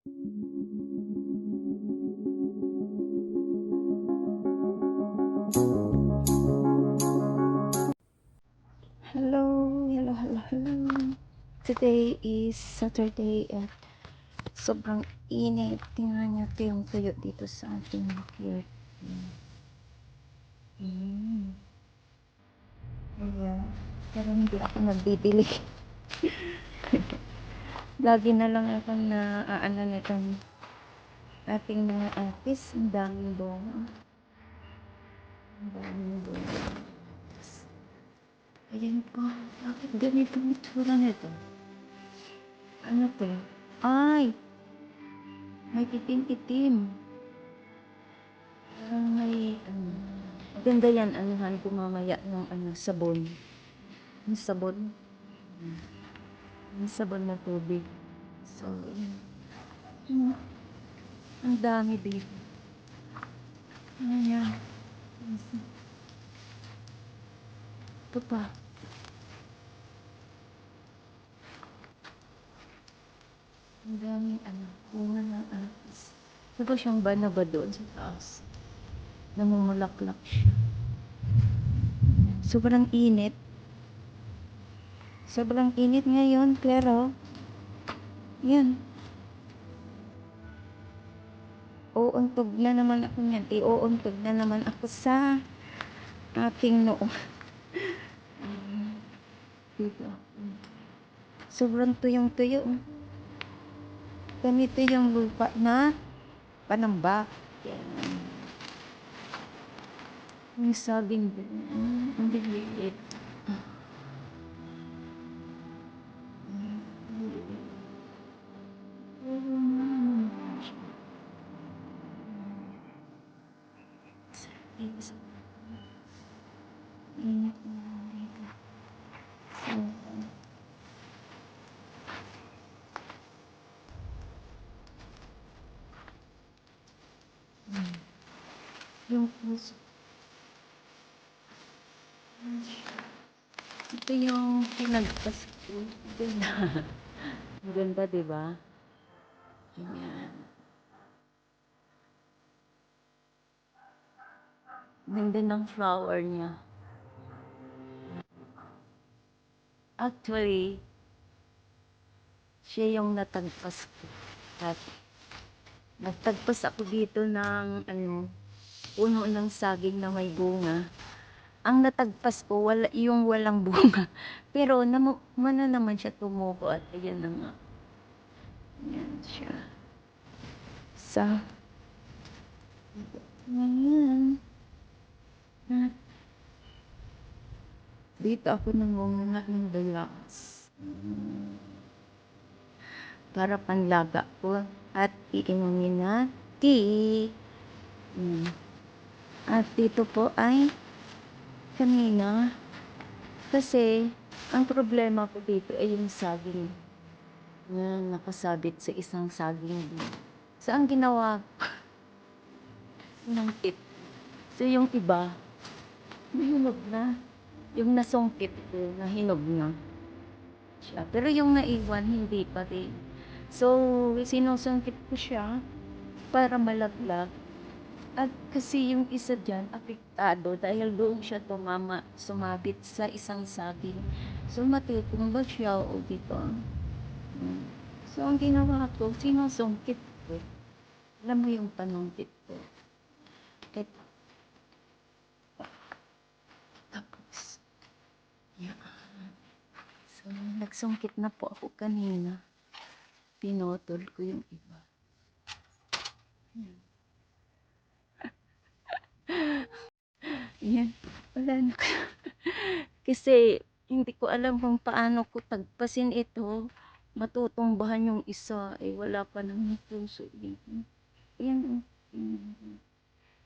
Hello, hello, hello, hello. Today is Saturday at sobrang init. Tingnan niyo ito yung tuyo dito sa ating bukid. Mm. Ayan. Pero hindi ako nagbibili. Lagi na lang ako na aano nitong ating mga artist. Ang daming bunga. Ang. Ayan po. Bakit ganito ang itsura nito? Ano to? Ay! May itim-itim. Parang may, ano, maganda yan, anuhan ko mamaya ng ano, sabon. Yung sabon. Yung sabon na tubig. So, yun. Hmm. Ang dami dito. Ayan. Ito pa. Ang daming ano, bunga ng artist. Diba siyang banaba doon sa taas? Namumulaklak siya. Sobrang init. Sobrang init ngayon, pero yan. Uuntog na naman ako niyan. Iuuntog na naman ako sa aking noo. Dito. Sobrang tuyong-tuyo. Ganito yung lupa na panambak. Yan. Yung saging din. Ang liliit. Init na dito. Yung puso. Ito yung pinagpas ko. Ganda. Ang ganda, di ba? Ganyan. Ganda ng flower niya. Actually, siya yung natagpas ko. At nagtagpas ako dito ng ano, puno ng saging na may bunga. Ang natagpas ko, wala, yung walang bunga. Pero namu, mana naman siya tumubo at ayan na nga. Ayan siya. Sa, ngayon, dito ako nangungunak ng relax. Para panlaga ko at iinumin na tea. Mm. At dito po ay kanina kasi ang problema ko dito ay yung saging na nakasabit sa isang saging din. So, ang ginawa ng tip. So, yung iba, nahinog na. Yung nasungkit ko, nahinog na siya. Pero yung naiwan, hindi pa rin. So, sinusungkit ko siya para malaglag. At kasi yung isa dyan, apektado dahil doon siya tumama, sumabit sa isang saging. So, matutumba siya o dito. Mm. So, ang ginawa ko, sinusungkit ko. Alam mo yung panungkit ko. At, tapos, yan. So, nagsungkit na po ako kanina. Pinotol ko yung iba. Yan. Wala na ko. Kasi, hindi ko alam kung paano ko tagpasin ito. Matutumbahan yung isa. Eh, wala pa naman puso. Yan. Yan. Yan.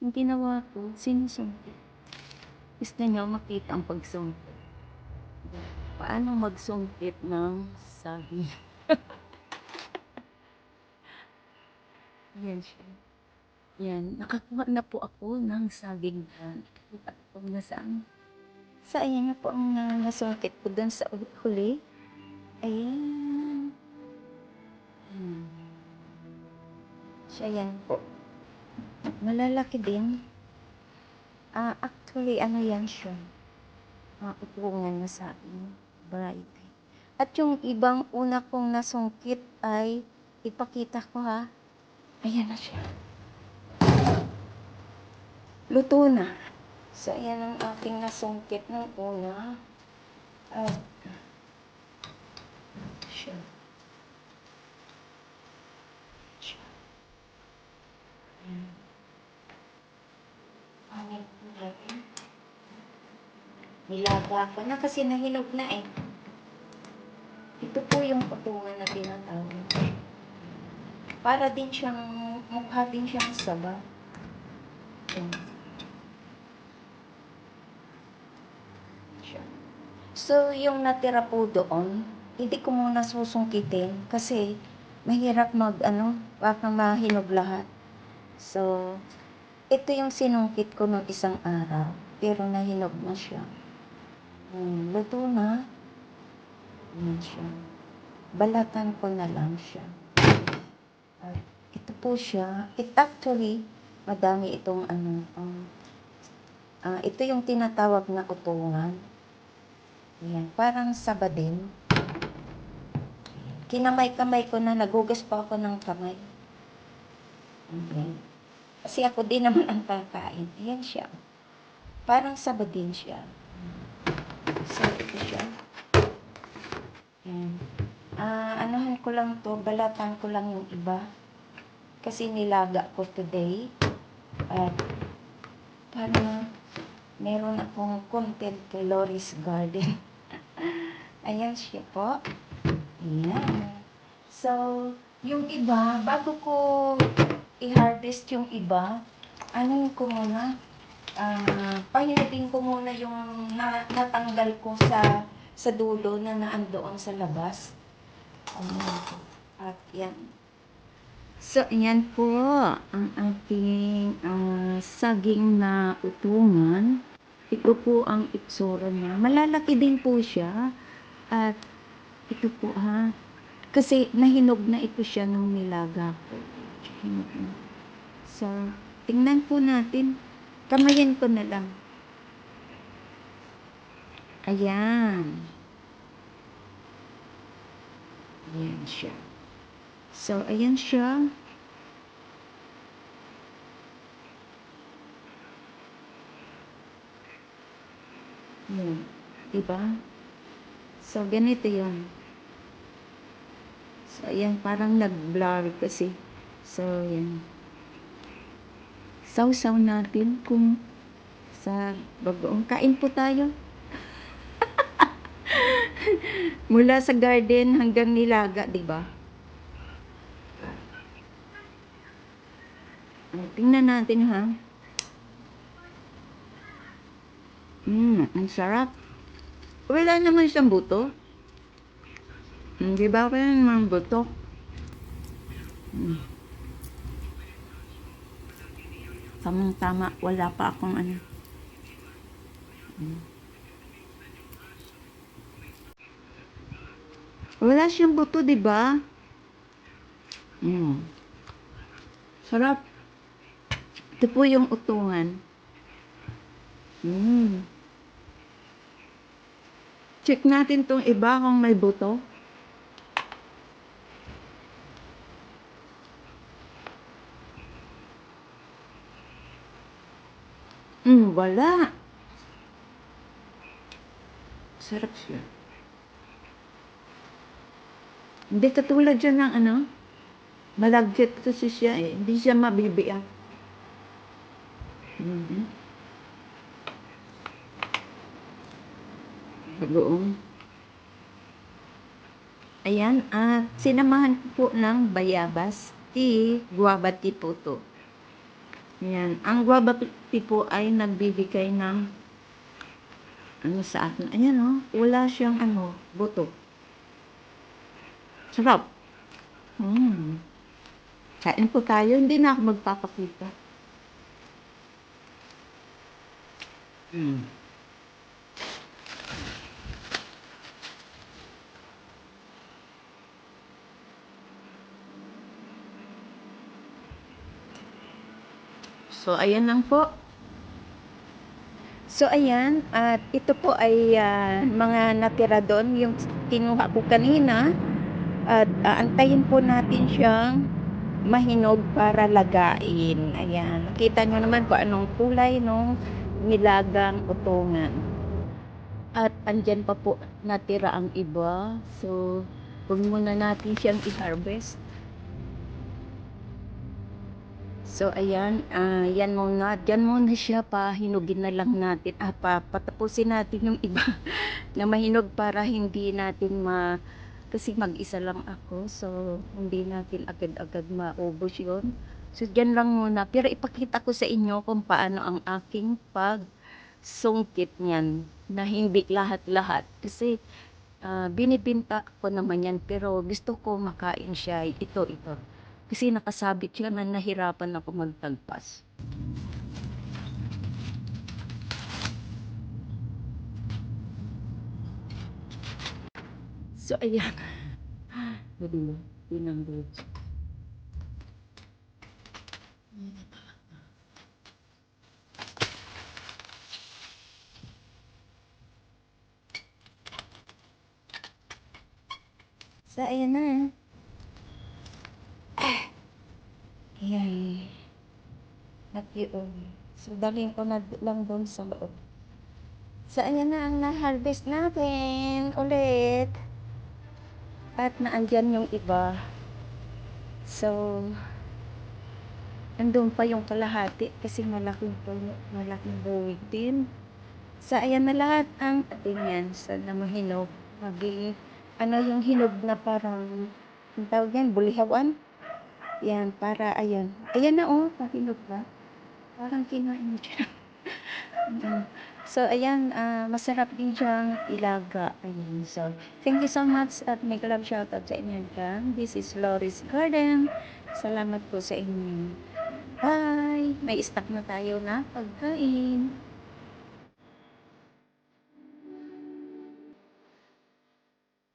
Yung ginawa ko, sinusungkit. Gusto niyo makita ang pagsungkit. Paano magsungkit ng saging? Yan siya. Yan. Nakakuha na po ako ng saging na kita ko na saan. Sa ayan na po ang uh, nasungkit ko doon sa huli. Ayan. Hmm. Siya yan po. Malalaki din. Ah, actually, ano yan siya? Ah, upungan na sa akin. Variety. At yung ibang una kong nasungkit ay ipakita ko ha. Ayan na siya. Luto na. So, ayan ang aking nasungkit ng una. At, siya. Siya. Ayan. Pangit po natin. Nilaga ko na kasi nahinog na eh. Patungan na tinatawag. Para din siyang, mukha din siyang saba. Siya. So, yung natira po doon, hindi ko muna susungkitin kasi mahirap mag, ano, baka mahinog lahat. So, ito yung sinungkit ko nung isang araw, pero nahinog na siya. Hmm, luto na. Yan siya. Balatan ko na lang siya. At ito po siya. It actually, madami itong ano, um, ah, ito yung tinatawag na utungan. Yan, parang sabadin. Kinamay-kamay ko na, nagugas pa ako ng kamay. Okay. Kasi ako din naman ang kakain. Ayan siya. Parang sabadin siya. So, ito siya. Ayan. Ah, anuhan ko lang to, balatan ko lang yung iba. Kasi nilaga ko today. At para meron akong content kay Loris Garden. Ayan siya po. Ayan. So, yung iba, bago ko i-harvest yung iba, ano ko muna, ah pahinapin ko muna yung na, natanggal ko sa sa dulo na naandoon sa labas. Ayan. At yan. So, yan po ang ating ah, saging na utungan. Ito po ang itsura niya. Malalaki din po siya. At ito po ha. Kasi nahinog na ito siya nung nilaga ko. So, tingnan po natin. Kamayan ko na lang. Ayan. Ayan siya. So, ayan siya. Ayan. Diba? So, ganito yun. So, ayan, parang nag-blur kasi. So, ayan. Sausaw natin kung sa bagoong. Kain po tayo. Mula sa garden hanggang nilaga, di ba? Ah, Tingnan natin ha. Mm, ang sarap. Wala naman siyang buto. Mm, di ba wala naman buto? Mm. Tamang tama, wala pa akong ano. Mm. Wala siyang buto, di ba? Mm. Sarap. Ito po yung utungan. Mm. Check natin tong iba kung may buto. Hmm, wala. Sarap siya. Hindi katulad siya ng ano, malagkit kasi siya eh. Hindi siya mabibiyak. Mhm. Bagoong. Ayan, at sinamahan ko po ng bayabas, tea, guava tea to. Ayan, ang guava tea ay nagbibigay ng ano sa atin. Ayan oh, wala siyang ano, buto. Sarap. Mm. Kain po tayo, hindi na ako magpapakita. Mm. So, ayan lang po. So, ayan. At ito po ay ah, mga natira doon. Yung kinuha ko kanina. At aantayin po natin siyang mahinog para lagain. Ayan. Kita nyo naman kung anong kulay nung nilagang utungan. At andyan pa po natira ang iba. So, huwag muna natin siyang i-harvest. So, ayan, ah, yan muna, dyan muna siya pa, hinugin na lang natin, ah, pa, patapusin natin yung iba na mahinog para hindi natin ma, kasi mag-isa lang ako, so hindi natin agad-agad maubos yun. So, dyan lang muna, pero ipakita ko sa inyo kung paano ang aking pag sungkit niyan, na hindi lahat-lahat, kasi ah, binibinta ko naman yan, pero gusto ko makain siya, ito, ito. Kasi nakasabit siya na nahirapan ako magtagpas. So, ayan. Hindi mo, pinanggood. So, ayan na. Ayan. Nag-ion. So, dalhin ko na lang doon sa loob. So, ayan na ang na-harvest natin ulit. At naandyan yung iba. So, andun pa yung kalahati kasi malaking malaking buwig din. So, ayan na lahat ang ating yan. So, na mahinog. Maging, ano yung hinog na parang, ang tawag yan, bulihawan? Yan, para, ayan. Ayan na, oh, nahinog na. Parang kinain mo siya. Mm. so, ayan, ah, masarap din siyang ilaga. Ayan, so, thank you so much at make love shoutout sa inyo dyan. This is Loris Garden. Salamat po sa inyo. Bye! May stock na tayo na pagkain.